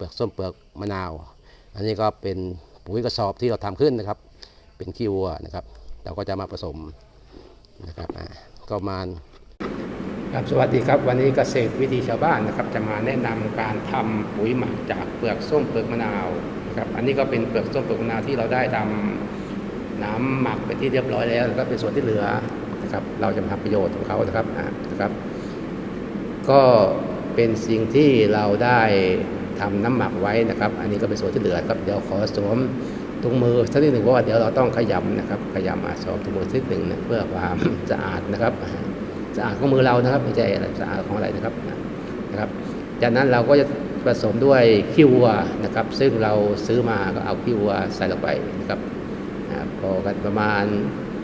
เปลือกส้มเปลือกมะนาว อันนี้ก็เป็นปุ๋ยกระสอบที่เราทำขึ้นนะครับ เป็นขี้วัวนะครับ เราก็จะมาผสมนะครับก็ประมาณครับสวัสดีครับ วันนี้เกษตรวิธีชาวบ้านนะครับ จะมาแนะนำการทำปุ๋ยหมักจากเปลือกส้มเปลือกมะนาวนะครับอันนี้ก็เป็นเปลือกส้มเปลือกมะนาวที่เราได้ทำน้ำหมักเป็นที่เรียบร้อยแล้วแล้วก็เป็นส่วนที่เหลือนะครับเราจะมาทำประโยชน์ของเขานะครับนะครับ ก็เป็นสิ่งที่เราได้ ทำน้ำหมักไว้นะครับ อันนี้ก็เป็นส่วนที่เหลือครับเดี๋ยวขอสวมถุงมือสักนิดหนึ่งเพราะว่าเดี๋ยวเราต้องขยำนะครับขยำอาสวมถุงมือสักนิดหนึ่งนะเพื่อความสะอาดนะครับสะอาดของมือเรานะครับไม่ใช่อะไรสะอาดของอะไรนะครับนะครับจากนั้นเราก็จะผสมด้วยขี้วัวนะครับ ซึ่งเราซื้อมาก็เอาขี้วัวใส่ลงไปนะครับพอกันประมาณ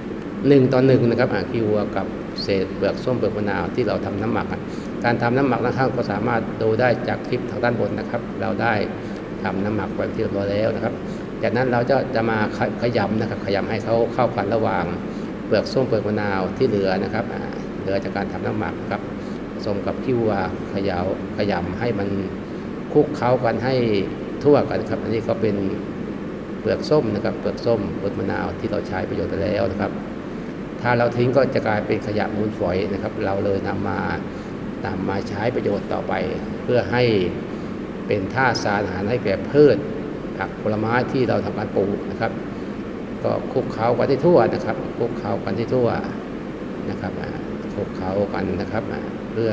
1ต่อหนึ่งนะครับอ่าขี้วัวกับเศษเปลือกส้มเปลือกมะนาวที่เราทำน้ำหมัก การทำน้ำหมักนะครับก็สามารถดูได้จากคลิปทางด้านบนนะครับ เราได้ทำน้ำหมักไว้ที่เรียบร้อยแล้วนะครับ จากนั้นเราจะจะมาขยำนะครับ ขยำให้เขาเข้ากันระหว่างเปลือกส้มเปลือกมะนาวที่เหลือนะครับเหลือจากการทำน้ำหมักครับผสมกับขี้วัวขยาขยำให้มันคลุกเคล้ากันให้ทั่วกันครับ อันนี้ก็เป็นเปลือกส้มนะครับ เปลือกส้มเปลือกมะนาวที่เราใช้ประโยชน์ไปแล้วนะครับ ถ้าเราทิ้งก็จะกลายเป็นขยะมูลฝอยนะครับ เราเลยนำมา นำมาใช้ประโยชน์ต่อไป เพื่อให้เป็นท่าสารอาหารให้แก่พืชผักผลไม้ที่เราทำการปลูกนะครับ ก็คุกเคล้ากันที่ทั่วนะครับคุกเคล้ากันที่ทั่วนะครับคุกเคล้ากันนะครับ เพื่อ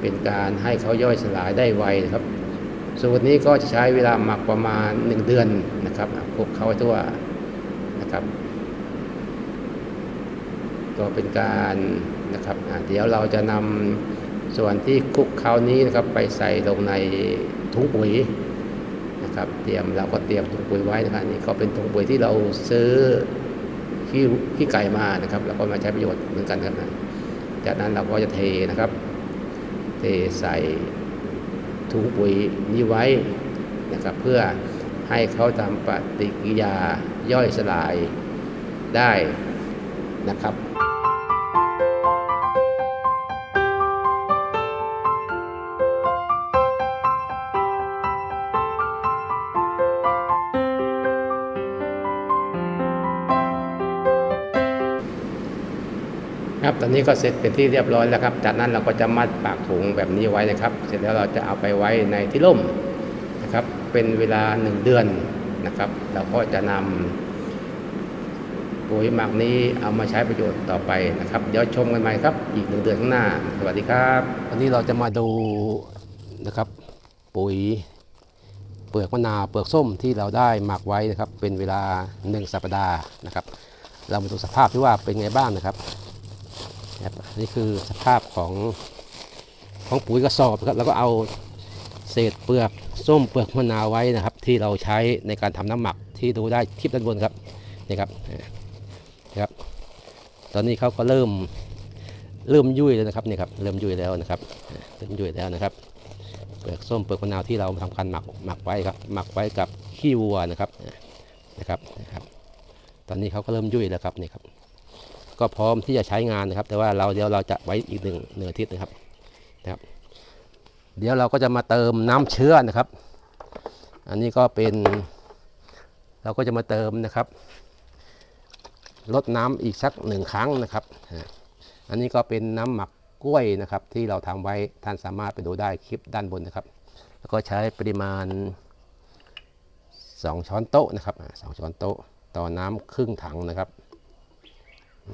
เป็นการให้เขาย่อยสลายได้ไวนะครับ สูตรนี้ก็จะใช้เวลาหมักประมาณ 1 เดือนนะครับคุกเคล้าทั่วนะครับก็เป็นการนะครับเดี๋ยวเราจะนำ ส่วนที่คุกคล้านี้นะครับไปใส่ลงในถุงปุ๋ยนะครับเตรียมเราก็เตรียมถุงปุ๋ยไว้นะครับนี่ก็เป็นถุงปุ๋ยที่เราซื้อขี้ขี้ไก่มานะครับแล้วก็มาใช้ประโยชน์เหมือนกันครับนะจากนั้นเราก็จะเทนะครับ เทใส่ถุงปุ๋ยนี้ไว้นะครับเพื่อให้เขาทำปฏิกิริยาย่อยสลายได้นะครับ ครับตอนนี้ก็เสร็จเป็นที่เรียบร้อยแล้วครับ จากนั้นเราก็จะมัดปากถุงแบบนี้ไว้นะครับ เสร็จแล้วเราจะเอาไปไว้ในที่ร่มนะครับ เป็นเวลาหนึ่งเดือนนะครับ เราก็จะนำปุ๋ยหมักนี้เอามาใช้ประโยชน์ต่อไปนะครับ เดี๋ยวชมกันใหม่ครับ อีกหนึ่งเดือนข้างหน้า สวัสดีครับวันนี้เราจะมาดูนะครับ ปุ๋ยเปลือกมะนาวเปลือกส้มที่เราได้หมักไว้นะครับ เป็นเวลา 1 สัปดาห์นะครับ เรามาดูสภาพที่ว่าเป็นไงบ้างนะครับ นี่คือสภาพของของปุ๋ยกระสอบครับ แล้วก็เอาเศษเปลือกส้มเปลือกมะนาวไว้นะครับ ที่เราใช้ในการทำน้ำหมักที่ดูได้คลิปด้านบนครับนี่ครับนะครับ ตอนนี้เขาก็เริ่มเริ่มยุ่ยแล้วนะครับนี่ครับเริ่มยุ่ยแล้วนะครับเริ่มยุ่ยแล้วนะครับ เปลือกส้มเปลือกมะนาวที่เราทำการหมักหมักไว้ครับ หมักไว้กับขี้วัวนะครับนะครับนะครับ ตอนนี้เขาก็เริ่มยุ่ยแล้วครับนี่ครับ ก็พร้อมที่จะใช้งานนะครับ แต่ว่าเราเดี๋ยวเราจะไว้อีกหนึ่งหนึ่งอาทิตย์นะครับนะครับ เดี๋ยวเราก็จะมาเติมน้ำเชื้อนะครับ อันนี้ก็เป็น เราก็จะมาเติมนะครับลดน้ำอีกสักหนึ่งครั้งนะครับ อันนี้ก็เป็นน้ำหมักกล้วยนะครับ ที่เราทำไว้ท่านสามารถไปดูได้คลิปด้านบนนะครับ แล้วก็ใช้ปริมาณ 2 ช้อนโต๊ะนะครับสองช้อนโต๊ะ ต่อน้ำครึ่งถังนะครับ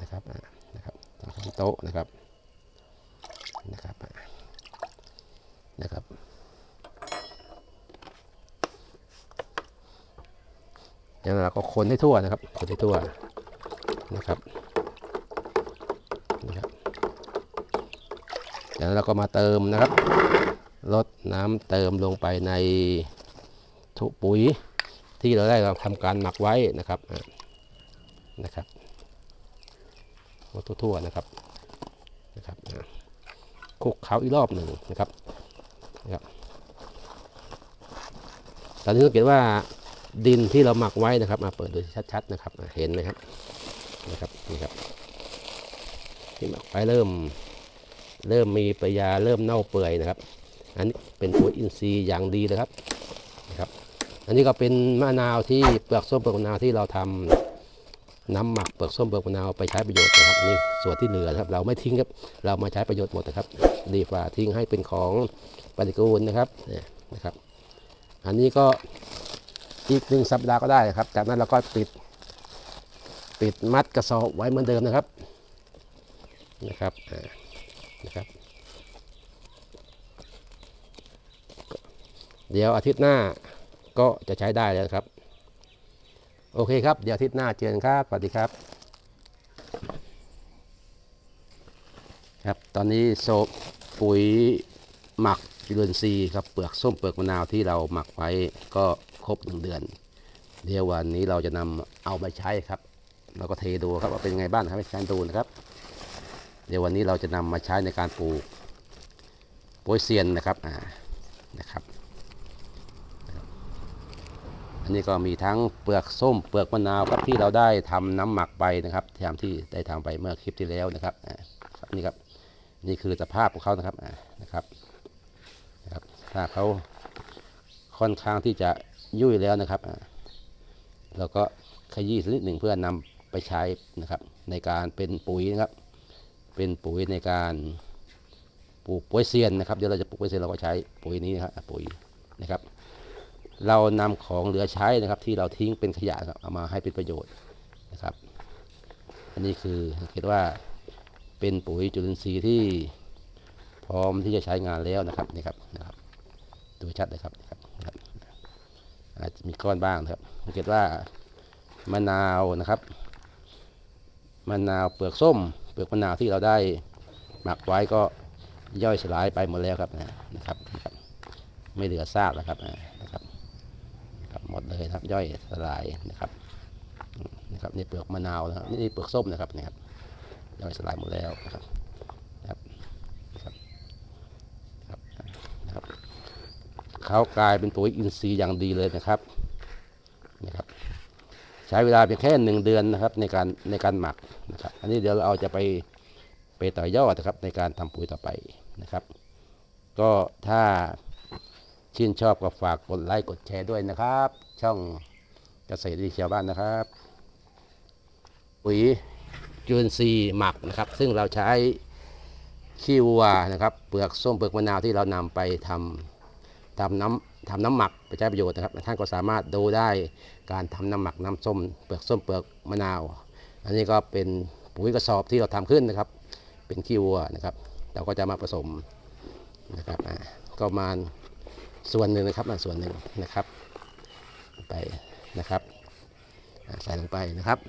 นะครับนะครับสองช้อนโต๊ะนะครับนะครับนะครับแล้วเราก็คนให้ทั่วนะครับ คนให้ทั่วนะครับนะครับจากนั้นเราก็มาเติมนะครับลดน้ำเติมลงไปในถุปุ๋ยที่เราได้เราทำการหมักไว้นะครับนะครับ ทั่วๆนะครับนะครับคลุกเคล้าอีกรอบหนึ่งนะครับนะครับตอนนี้สังเกตว่าดินที่เราหมักไว้นะครับ มาเปิดดูชัดๆนะครับเห็นไหมครับนะครับนี่ครับที่หมักไปเริ่ม เริ่มมีปยาเริ่มเน่าเปื่อยนะครับ อันนี้เป็นปุ๋ยอินทรีย์อย่างดีเลยครับนะครับ อันนี้ก็เป็นมะนาวที่เปลือกส้มเปลือกมะนาวที่เราทำ น้ำหมักเปลือกส้มเปลือกมะนาวไปใช้ประโยชน์นะครับอันนี้ส่วนที่เหลือนะครับเราไม่ทิ้งครับเรามาใช้ประโยชน์หมดนะครับ ดีกว่าทิ้งให้เป็นของปฏิกูลนะครับนี่นะครับ อันนี้ก็อีกหนึ่งสัปดาห์ก็ได้ครับ จากนั้นเราก็ปิดปิดมัดกระสอบไว้เหมือนเดิมนะครับนะครับนะครับเดี๋ยวอาทิตย์หน้าก็จะใช้ได้แล้วครับ โอเคครับ เดี๋ยวอาทิตย์หน้าเจอกันครับ สวัสดีครับ ครับตอนนี้โซบปุ๋ยหมักจุลินทรีย์ครับเปลือกส้มเปลือกมะนาวที่เราหมักไว้ก็ครบหนึ่งเดือน เดี๋ยววันนี้เราจะนำเอาไปใช้ครับ เราก็เทดูครับว่าเป็นไงบ้างครับให้การดูนะครับ เดี๋ยววันนี้เราจะนำมาใช้ในการปลูกโปยเซียนนะครับอ่านะครับ อันนี้ก็มีทั้งเปลือกส้มเปลือกมะนาวครับที่เราได้ทำน้ำหมักไปนะครับตามที่ได้ทำไปเมื่อคลิปที่แล้วนะครับอ่าครับนี่ครับนี่คือสภาพของเขานะครับนะครับนะครับ ถ้าเขาค่อนข้างที่จะยุ่ยแล้วนะครับเราก็ขยี้สักนิดหนึ่งเพื่อนำไปใช้นะครับ ในการเป็นปุ๋ยนะครับ เป็นปุ๋ยในการปลูกปุ๋ยเซียนนะครับเดี๋ยวเราจะปลูกปุ๋ยเซียนเราก็ใช้ปุ๋ยนี้นะครับปุ๋ยนะครับ เรานำของเหลือใช้นะครับ ที่เราทิ้งเป็นขยะครับเอามาให้เป็นประโยชน์นะครับ อันนี้คือคิดว่าเป็นปุ๋ยจุลินทรีย์ที่พร้อมที่จะใช้งานแล้วนะครับนี่ครับนะครับดูชัดเลยครับนะครับรบอาจจะมีก้อนบ้างนะครับสังเกตว่ามะนาวนะครับมะนาวเปลือกส้ม เปลือกมะนาวที่เราได้หมักไว้ก็ย่อยสลายไปหมดแล้วครับนะครับนะครับไม่เหลือซากแล้วครับ เลยนะครับ ย่อยสลายนะครับนะครับนี่เปลือกมะนาวนะครับนี่เปลือกส้มนะครับนี่ครับย่อยสลายหมดแล้วนะครับนะครับนะครับนะครับเขากลายเป็นปุ๋ยอินทรีย์อย่างดีเลยนะครับนะครับใช้เวลาเพียงแค่หนึ่งเดือนนะครับในการในการหมักนะครับ อันนี้เดี๋ยวเราจะไปไปต่อยอดนะครับในการทำปุ๋ยต่อไปนะครับ ก็ถ้าชื่นชอบก็ฝากกดไลค์กดแชร์ด้วยนะครับ ช่องเกษตรดีชาวบ้านนะครับ ปุ๋ยจุลินทรีย์หมักนะครับ ซึ่งเราใช้ขี้วัวนะครับ เปลือกส้มเปลือกมะนาวที่เรานำไปทำทำน้ำทำน้ำหมักไปใช้ประโยชน์นะครับท่านก็สามารถดูได้การทำน้ำหมักน้ำส้มเปลือกส้มเปลือกมะนาว อันนี้ก็เป็นปุ๋ยกระสอบที่เราทำขึ้นนะครับ เป็นขี้วัวนะครับ เราก็จะมาผสมนะครับก็มาส่วนหนึ่งนะครับส่วนหนึ่งนะครับ ไปนะครับ ใส่ลงไปนะครับ